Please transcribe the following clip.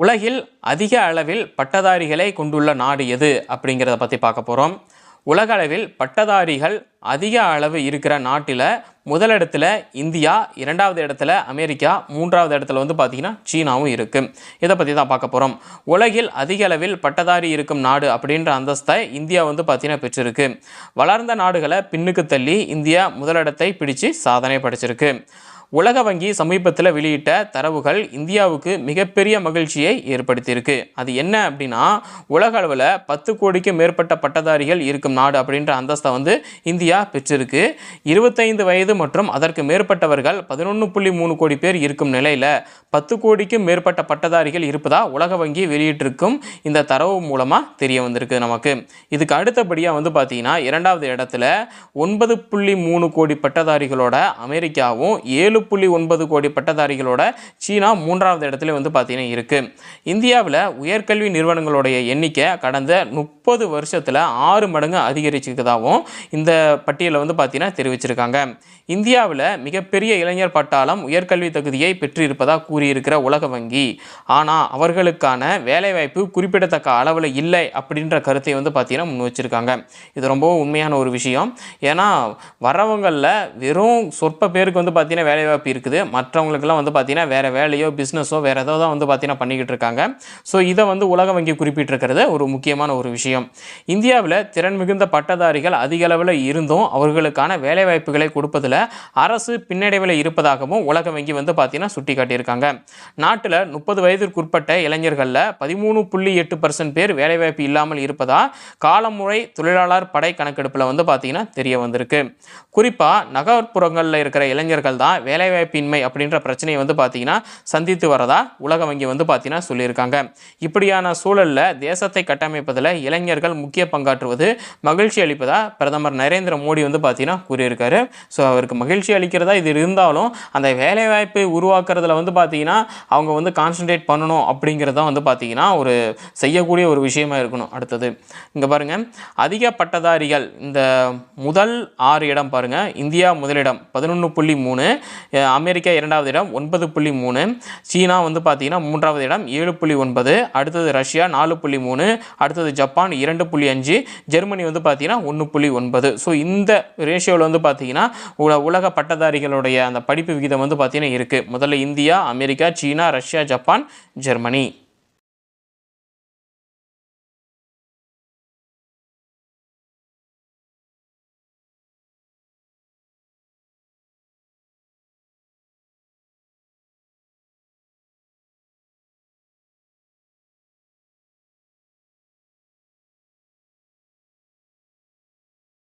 உலகில் அதிக அளவில் பட்டதாரிகளை கொண்டுள்ள நாடு எது அப்படிங்கிறத பற்றி பார்க்க போகிறோம் உலக அளவில் பட்டதாரிகள் அதிக அளவு இருக்கிற நாட்டில் முதலிடத்தில் இந்தியா இரண்டாவது இடத்துல அமெரிக்கா மூன்றாவது இடத்துல வந்து பார்த்திங்கன்னா சீனாவும் இருக்குது இதை பற்றி தான் பார்க்க போகிறோம் உலகில் அதிக அளவில் பட்டதாரி இருக்கும் நாடு அப்படின்ற அந்தஸ்தை இந்தியா வந்து பார்த்திங்கன்னா பெற்றிருக்கு. வளர்ந்த நாடுகளை பின்னுக்கு தள்ளி இந்தியா முதலிடத்தை பிடிச்சு சாதனை படைச்சிருக்கு. உலக வங்கி சமீபத்தில் வெளியிட்ட தரவுகள் இந்தியாவுக்கு மிகப்பெரிய மகிழ்ச்சியை ஏற்படுத்தியிருக்கு. அது என்ன அப்படின்னா உலக அளவில் பத்து கோடிக்கும் மேற்பட்ட பட்டதாரிகள் இருக்கும் நாடு அப்படின்ற அந்தஸ்தை வந்து இந்தியா பெற்றிருக்கு. இருபத்தைந்து வயது மற்றும் அதற்கு மேற்பட்டவர்கள் பதினொன்று புள்ளி மூணு கோடி பேர் இருக்கும் நிலையில் பத்து கோடிக்கும் மேற்பட்ட பட்டதாரிகள் இருப்பதா உலக வங்கி வெளியிட்டிருக்கும் இந்த தரவு மூலமாக தெரிய வந்திருக்கு நமக்கு. இதுக்கு அடுத்தபடியாக வந்து பார்த்தீங்கன்னா இரண்டாவது இடத்துல ஒன்பது புள்ளி மூணு கோடி பட்டதாரிகளோட அமெரிக்காவும் ஏழு புள்ளி ஒன்பது கோடி பட்டதாரிகளோட சீனா மூன்றாவது இடத்துல வந்து பார்த்தீங்கன்னா இருக்குது இந்தியாவில் உயர்கல்வி நிறுவனங்களுடைய எண்ணிக்கை கடந்த முப்பது வருஷத்தில் ஆறு மடங்கு அதிகரிச்சிருக்கதாகவும் இந்த பட்டியலில் வந்து பார்த்தீங்கன்னா தெரிவிச்சிருக்காங்க. இந்தியாவில் மிகப்பெரிய இளைஞர் பட்டாளம் உயர்கல்வி தகுதியை பெற்றிருப்பதாக கூறியிருக்கிற உலக வங்கி. ஆனால் அவர்களுக்கான வேலைவாய்ப்பு குறிப்பிடத்தக்க அளவில் இல்லை அப்படின்ற கருத்தை வந்து பார்த்தீங்கன்னா முன் வச்சிருக்காங்க. இது ரொம்பவும் உண்மையான ஒரு விஷயம். ஏன்னா வரவங்களில் வெறும் சொற்ப பேருக்கு வந்து பார்த்தீங்கன்னா வேலைவாய்ப்பு இருக்குது. மற்றவங்களுக்கெல்லாம் வந்து பார்த்தீங்கன்னா வேறு வேலையோ பிஸ்னஸோ வேறு ஏதோ தான் வந்து பார்த்தீங்கன்னா பண்ணிக்கிட்டு இருக்காங்க. ஸோ இதை வந்து உலக வங்கி குறிப்பிட்டிருக்கிறது ஒரு முக்கியமான ஒரு விஷயம். இந்தியாவில் திறன் மிகுந்த பட்டதாரிகள் அதிக அளவில் இருந்தும் அவர்களுக்கான வேலைவாய்ப்புகளை கொடுப்பதில் அரசு பின்னடைவில் இருப்பதாகவும் உலக வங்கி வந்து பார்த்தீங்கன்னா சுட்டி காட்டியிருக்காங்க நாட்டில் முப்பது வயதிற்குட்பட்ட இளைஞர்களில் பதிமூணு புள்ளி எட்டு பர்சன்ட் பேர் வேலைவாய்ப்பு இல்லாமல் இருப்பதா காலமுறை தொழிலாளர் படை கணக்கெடுப்பில் வந்து பார்த்தீங்கன்னா தெரிய வந்திருக்கு. குறிப்பாக நகர்ப்புறங்களில் இருக்கிற இளைஞர்கள் தான் வேலை வேலைவாய்ப்பின்மை அப்படின்ற பிரச்சனையை வந்து பார்த்தீங்கன்னா சந்தித்து வரதா உலக வங்கி வந்து பார்த்தீங்கன்னா சொல்லியிருக்காங்க. இப்படியான சூழலில் தேசத்தை கட்டமைப்பதில் இளைஞர்கள் முக்கிய பங்காற்றுவது மகிழ்ச்சி அளிப்பதா பிரதமர் நரேந்திர மோடி வந்து பார்த்தீங்கன்னா கூறியிருக்காரு. ஸோ அவருக்கு மகிழ்ச்சி அளிக்கிறதா இது இருந்தாலும் அந்த வேலைவாய்ப்பை உருவாக்குறதுல வந்து பார்த்தீங்கன்னா அவங்க வந்து கான்சன்ட்ரேட் பண்ணணும் அப்படிங்கிறதான் வந்து பார்த்தீங்கன்னா ஒரு செய்யக்கூடிய ஒரு விஷயமா இருக்கணும் அடுத்தது. இங்கே பாருங்க. அதிக பட்டதாரிகள் இந்த முதல் ஆறு இடம் பாருங்கள் இந்தியா முதலிடம் பதினொன்று புள்ளி மூணு அமெரிக்கா இரண்டாவது இடம் ஒன்பது புள்ளி மூணு. சீனா வந்து பார்த்தீங்கன்னா மூன்றாவது இடம் ஏழு புள்ளி ஒன்பது. அடுத்தது ரஷ்யா நாலு புள்ளி மூணு. அடுத்தது ஜப்பான் இரண்டு புள்ளி அஞ்சு. ஜெர்மனி வந்து பார்த்தீங்கன்னா ஒன்று புள்ளி ஒன்பது. ஸோ இந்த ரேஷியோவில் வந்து பார்த்தீங்கன்னா உல- உலக பட்டதாரிகளுடைய அந்த படிப்பு விகிதம் வந்து பார்த்தீங்கன்னா இருக்குது முதல்ல India America China Russia Japan Germany.